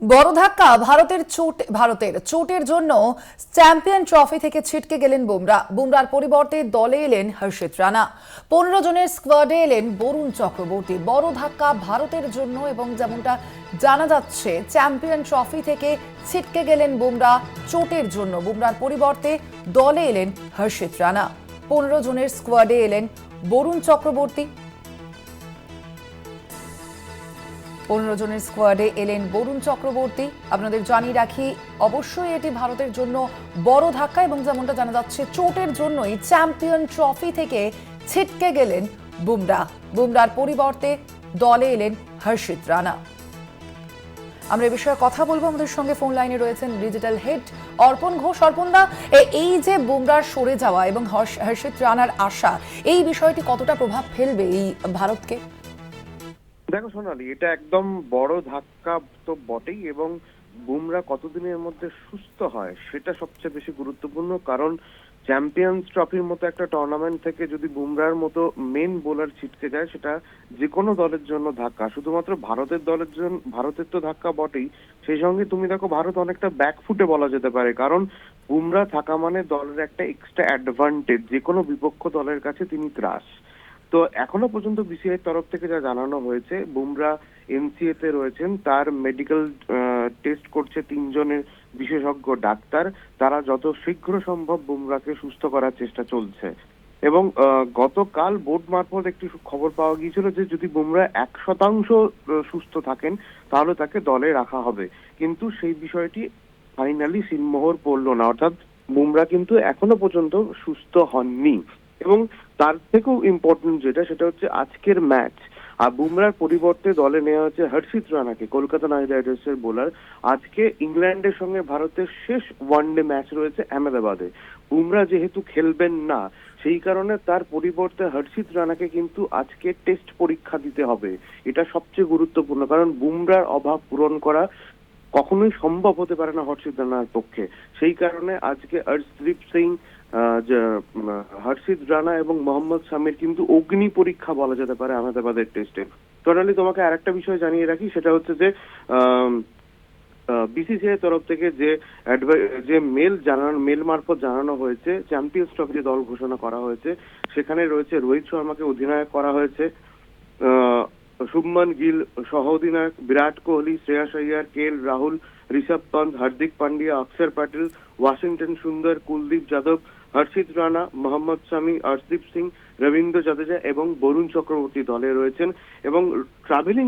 বড় ধাক্কা, ভারতের চোট, ভারতের চোটের জন্য চ্যাম্পিয়ন ট্রফি থেকে ছিটকে গেলেন বুমরা। বুমরার পরিবর্তে দলে এলেন হর্ষিত রানা। পনেরো জনের স্কোয়াডে এলেন বরুণ চক্রবর্তী। বড় ধাক্কা ভারতের জন্য এবং যেমনটা জানা যাচ্ছে, চ্যাম্পিয়ন ট্রফি থেকে ছিটকে গেলেন বুমরা চোটের জন্য। বুমরার পরিবর্তে দলে এলেন হর্ষিত রানা। পনেরো জনের স্কোয়াডে এলেন বরুণ চক্রবর্তী। পনেরো জনের স্কোয়াডে এলেন বরুণ চক্রবর্তী। আপনাদের জানিয়ে রাখি, অবশ্যই এটি ভারতের জন্য বড় ধাক্কা এবং যেমনটা জানা যাচ্ছে, চোটের জন্যই চ্যাম্পিয়ন ট্রফি থেকে ছিটকে গেলেন বুমরা। বুমরার পরিবর্তে দলে এলেন হর্ষিত রানা। আমরা এ বিষয়ে কথা বলব। আমাদের সঙ্গে ফোন লাইনে রয়েছেন ডিজিটাল হেড অর্পণ ঘোষ। অর্পণদা এই যে বুমরার সরে যাওয়া এবং হর্ষ- হর্ষিত রানার আশা এই বিষয়টি কতটা প্রভাব ফেলবে এই ভারতকে? দেখো সোনালি, এটা একদম বড় ধাক্কা তো বটেই এবং বুমরা কতদিনের মধ্যে সুস্থ হয় সেটা সবচেয়ে বেশি গুরুত্বপূর্ণ কারণ চ্যাম্পিয়ন্স ট্রফির মতো একটা টুর্নামেন্ট থেকে যদি বুমরার মতো মেন বোলার ছিটকে যায়, সেটা যে কোনো দলের জন্য ধাক্কা। শুধুমাত্র ভারতের দলের জন্য ভারতের তো ধাক্কা বটেই। সেই সঙ্গে তুমি দেখো ভারত অনেকটা ব্যাকফুটে বলা যেতে পারে, কারণ বুমরা থাকা মানে দলের একটা এক্সট্রা অ্যাডভান্টেজ যে কোনো বিপক্ষ দলের কাছে তিনি ত্রাস। তো এখনও পর্যন্ত বিসিআই তরফ থেকে যা জানানো হয়েছে, বুমরা এমসিএ তে রয়েছেন, তার মেডিকেল টেস্ট করছে তিনজনের বিশেষজ্ঞ ডাক্তার। তারা যত শীঘ্র সম্ভব বুমরাকে সুস্থ করার চেষ্টা চলছে। এবং গতকাল বোর্ড মারফত একটি খবর পাওয়া গিয়েছিল যে যদি বুমরা এক শতাংশ সুস্থ থাকেন, তাহলে তাকে দলে রাখা হবে। কিন্তু সেই বিষয়টি ফাইনালি সিনমোহর পড়ল না। অর্থাৎ বুমরা কিন্তু এখনও পর্যন্ত সুস্থ হননি। এবং তার থেকেও ইম্পর্টেন্ট যেটা, সেটা হচ্ছে আজকের ম্যাচ আর বুমরার পরিবর্তে দলে নেওয়া হচ্ছে হর্ষিত রানাকে, কলকাতা নাইট রাইডার্সের বোলার আজকে ইংল্যান্ডের সঙ্গে ভারতের শেষ ওয়ানডে ম্যাচ রয়েছে আহমেদাবাদে। বুমরা যেহেতু খেলবেন না, সেই কারণে তার পরিবর্তে হর্ষিত রানাকে কিন্তু আজকে টেস্ট পরীক্ষা দিতে হবে। এটা সবচেয়ে গুরুত্বপূর্ণ, কারণ বুমরার অভাব পূরণ করা কখনোই সম্ভব হতে পারে না হর্ষিত রানার পক্ষে। সেই কারণে আজকে হর্ষদীপ সিং হর্ষিত রানা এবং মোহাম্মদ শামির কিন্তু অগ্নি পরীক্ষা বলা যেতে পারে আহমেদাবাদের টেস্টে টোটালি তোমাকে আরেকটা বিষয় জানিয়ে রাখি, সেটা হচ্ছে যে বিসিসিআই তরফ থেকে যে যে মেল জানানো মেল মারফত জানানো হয়েছে চ্যাম্পিয়ন্স ট্রফি যে দল ঘোষণা করা হয়েছে, সেখানে রয়েছে রোহিত শর্মাকে অধিনায়ক করা হয়েছে শুভমান গিল সহ অধিনায়ক, বিরাট কোহলি, শ্রেয়াস আইয়ার, কে রাহুল, ঋষভ পন্ত, হার্দিক পান্ডিয়া, অক্ষর প্যাটেল ওয়াশিংটন সুন্দর, কুলদীপ যাদব হর্ষিত রানা, মোহাম্মদ শামি হর্ষদীপ সিং, রবীন্দ্র জাদেজা এবং বরুণ চক্রবর্তী দলে রয়েছেন এবং ট্রাভেলিং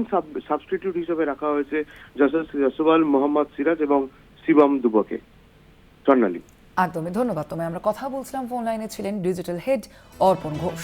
সাবস্টিটিউট হিসেবে রাখা হয়েছে যশস্বী জসওয়াল মোহাম্মদ সিরাজ এবং শিবম দুবকে। স্বর্ণালী একদমই, ধন্যবাদ। তোমায় আমরা কথা বলছিলাম ফোন লাইনে ছিলেন ডিজিটাল হেড অর্পণ ঘোষ।